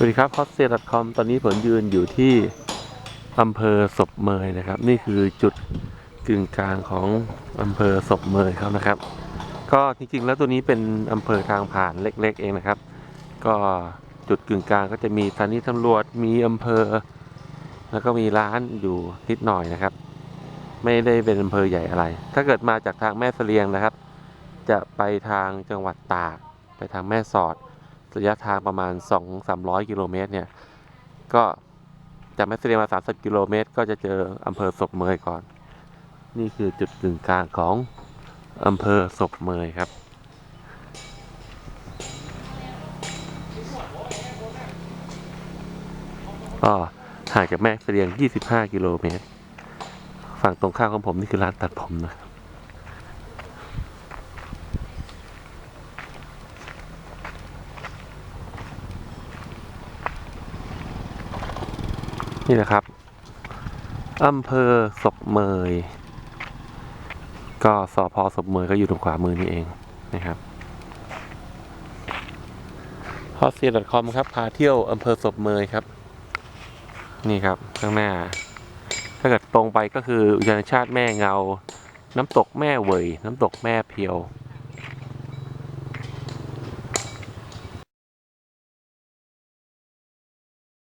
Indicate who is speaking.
Speaker 1: สวัสดีครับ h o t s e l c o m ตอนนี้ผมยืนอยู่ที่อำเภอศพเมยนะครับ นี่คือจุดกึ่งกลางของอำเภอศพเมยครับนะครับ ก็จริงๆ แล้วตัวนี้เป็นอำเภอทางผ่านเล็กๆ เองนะครับ ก็จุดกึ่งกลางก็จะมีสถานีตำรวจมีอำเภอ แล้วก็มีร้านอยู่นิดหน่อยนะครับ ไม่ได้เป็นอำเภอใหญ่อะไร ถ้าเกิดมาจากทางแม่เสลียงนะครับ จะไปทางจังหวัดตาก ไปทางแม่สอด ระยะทางประมาณ 2-300 กิโลเมตรเนี่ย ก็จากแม่เสลียมา 30 กิโลเมตร ก็จะเจออำเภอศพเมยก่อน นี่คือจุดกึ่งกลางของอำเภอศพเมยครับ ก็ห่างจากแม่เสลียง 25 กิโลเมตร ฝั่งตรงข้ามของผมนี่คือร้านตัดผมนะครับ นี่นะครับอำเภอศพเมย ก็สอพอศพเมยก็อยู่ตรงขวามือนี่เองนะครับฮอสเซีย .com ครับ พาเที่ยวอำเภอศพเมยครับ นี่ครับ ข้างหน้า ถ้าเกิดตรงไปก็คืออุทยานชาติแม่เงา น้ำตกแม่เวย น้ำตกแม่เพียว